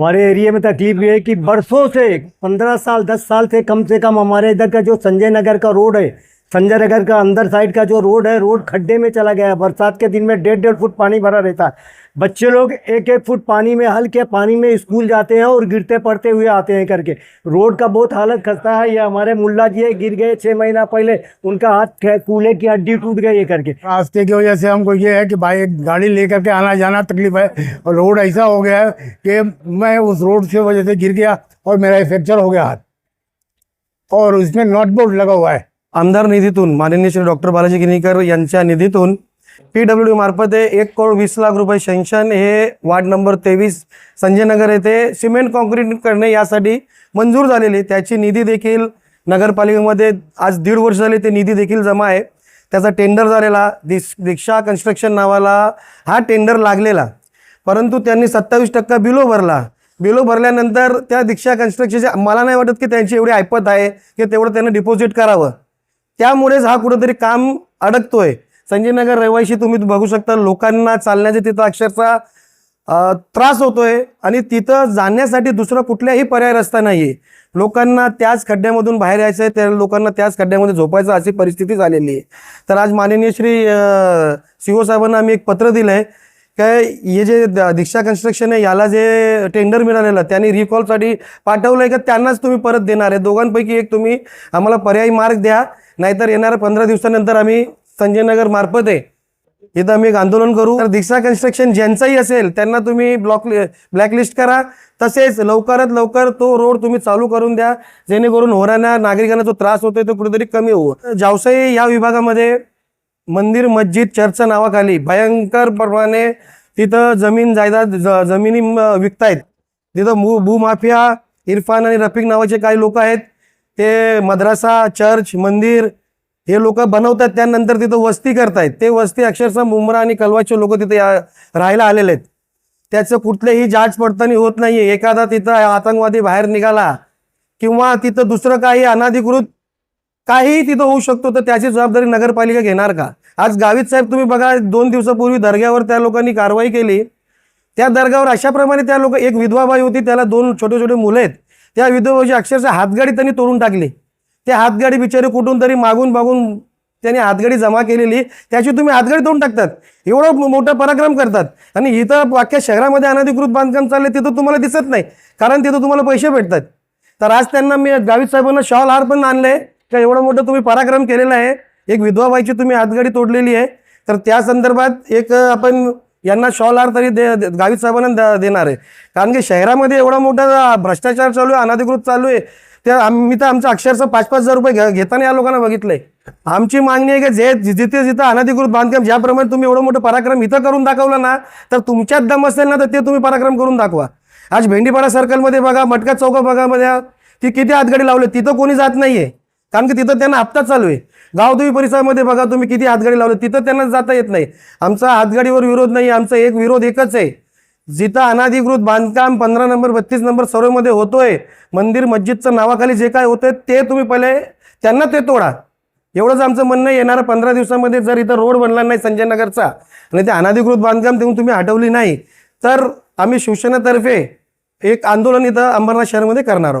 हमारे एरिया में तकलीफ ये है कि बरसों से पंद्रह साल दस साल से कम से कम हमारे इधर का जो संजय नगर का रोड है संजय नगर का अंदर साइड का जो रोड है, रोड खड्डे में चला गया है। बरसात के दिन में डेढ़ डेढ़ फुट पानी भरा रहता है। बच्चे लोग एक एक फुट पानी में हल्के पानी में स्कूल जाते हैं और गिरते पड़ते हुए आते हैं करके। रोड का बहुत हालत खस्ता है। ये हमारे मुल्ला जी है, गिर गए छः महीना पहले। उनका हाथ कूल्हे की हड्डी टूट गई है करके। रास्ते की वजह से हमको ये है कि भाई, एक गाड़ी लेकर के आना जाना तकलीफ़ है। और रोड ऐसा हो गया है कि मैं उस रोड से वजह से गिर गया और मेरा फ्रैक्चर हो गया हाथ। और उसमें नॉट बोर्ड लगा हुआ है। आमदार निधीतून माननीय श्री डॉक्टर बालाजी गिनीकर यांच्या निधीतून पी डब्ल्यू मार्फत एक करोड वीस लाख रुपये सँक्शन हे वार्ड नंबर तेवीस संजय नगर येथे सिमेंट कॉन्क्रीट करणे यासाठी मंजूर झालेली त्याची निधी देखील नगरपालिकेमध्ये आज दीड वर्ष झाले ते निधी देखील जमा आहे. त्याचा टेंडर झालेला दिश दीक्षा कन्स्ट्रक्शन नावाला हा टेंडर लागलेला. परंतु त्यांनी सत्तावीस टक्का बिलो भरला. बिलो भरल्यानंतर त्या दीक्षा कन्स्ट्रक्शनचे मला नाही वाटत की त्यांची एवढी ऐपत आहे की तेवढं त्यांना डिपॉझिट करावं. त्यामुळेच हा कुठंतरी काम अडकतोय. संजय नगर रहिवाशी तुम्ही बघू शकता लोकांना चालण्याचे तिथं अक्षरशः त्रास होतोय आणि तिथं जाण्यासाठी दुसरा कुठल्याही पर्याय रस्ता नाही आहे लोकांना त्याच खड्ड्यामधून बाहेर यायचं आहे त्या लोकांना त्याच खड्ड्यामध्ये झोपायचं अशी परिस्थिती झालेली आहे. तर आज माननीय श्री सीओ साहेबांना आम्ही एक पत्र दिलं आहे काय हे जे द- दीक्षा कन्स्ट्रक्शन आहे याला जे टेंडर मिळालेलं त्यांनी रिकॉलसाठी पाठवलं आहे का त्यांनाच तुम्ही परत देणार आहे. दोघांपैकी एक तुम्ही आम्हाला पर्यायी मार्ग द्या. नाहीतर येणाऱ्या पंधरा दिवसानंतर आम्ही संजय नगर मार्फत आहे. इथं आम्ही एक आंदोलन करू. तर दीक्षा कन्स्ट्रक्शन ज्यांचाही असेल त्यांना तुम्ही ब्लॉक ब्लॅकलिस्ट करा. तसेच लवकरात लवकर तो रोड तुम्ही चालू करून द्या. जेणेकरून होणाऱ्या नागरिकांना जो त्रास होतोय तो कुठेतरी कमी होऊ. जावसाई या विभागामध्ये मंदिर मस्जिद चर्चच्या नावाखाली भयंकर प्रमाणे तिथं जमीन जायदाद ज- जमिनी म- विकतायत. तिथं भू भूमाफिया इरफान आणि रफिक नावाचे काही लोक आहेत. ते मद्रासा चर्च मंदिर हे लोक बनवतात त्यानंतर तिथं वस्ती करतायत. ते वस्ती अक्षरशः मुंब्रा आणि कलवाचे लोक तिथे या- राहायला आलेले आहेत. त्याचं कुठलेही जाच पडताळणी होत नाही एखादा तिथं आतंकवादी बाहेर निघाला किंवा तिथं दुसरं काही अनाधिकृत काहीही तिथं होऊ शकतो तर त्याची जबाबदारी नगरपालिका घेणार का? आज गावित साहेब तुम्ही बघा दोन दिवसापूर्वी दर्ग्यावर त्या लोकांनी कारवाई केली. त्या दर्गावर अशाप्रमाणे त्या लोक एक विधवाबाई होती त्याला दोन छोटे छोटे मुलं आहेत. त्या विधवाची अक्षरशः हातगाडी त्यांनी तोडून टाकली. त्या हातगाडी बिचारे कुठून तरी मागून मागून त्यांनी हातगाडी जमा केलेली. त्याची तुम्ही हातगाडी तोडून टाकतात. एवढं मोठा पराक्रम करतात. आणि इथं वाक्या शहरामध्ये अनधिकृत बांधकाम चालले तिथं तुम्हाला दिसत नाही. कारण तिथं तुम्हाला पैसे भेटतात. तर आज त्यांना मी गावित साहेबांना शॉल हार पण आणलं आहे का एवढं मोठं तुम्ही पराक्रम केलेला आहे. एक विधवा बाईची तुम्ही हातगाडी तोडलेली आहे. तर त्या संदर्भात एक आपण यांना शॉल हार तरी दे दे- गावित साहेबांना देणार आहे. कारण की शहरामध्ये एवढा मोठा भ्रष्टाचार चालू आहे अनधिकृत चालू आहे त्या मी तर आमचं अक्षरशः पाच पाच हजार रुपये घे- घेताना या लोकांना बघितलंय. आमची मागणी आहे की जे जिथे जिथं अनधिकृत बांधकाम ज्याप्रमाणे तुम्ही एवढं मोठं पराक्रम इथं करून दाखवलं ना तर तुमच्यात दम असेल ना तर ते तुम्ही पराक्रम करून दाखवा. आज भेंडीपाडा सर्कलमध्ये बघा मटका चौका बघा ती किती हातगाडी लावले तिथं कोणी जात नाहीये. कारण की तिथं त्यांना हप्ता चालू आहे. गावदेवी परिसरामध्ये बघा तुम्ही किती हातगाडी लावले तिथं त्यांना जाता येत नाही. आमचा हातगाडीवर विरोध नाही आमचा एक विरोध एकच आहे. जिथं अनाधिकृत बांधकाम पंधरा नंबर बत्तीस नंबर सर्वमध्ये होतोय मंदिर मस्जिदचं नावाखाली जे काय होतंय ते तुम्ही पहिले त्यांना ते तोडा. एवढंच आमचं म्हणणं येणारं येणाऱ्या पंधरा दिवसामध्ये जर इथं रोड बनला नाही संजय नगरचा आणि ते अनाधिकृत बांधकाम देऊन तुम्ही हटवली नाही तर आम्ही शिवसेनेतर्फे एक आंदोलन इथं अंबरनाथ शहरामध्ये करणार आहोत.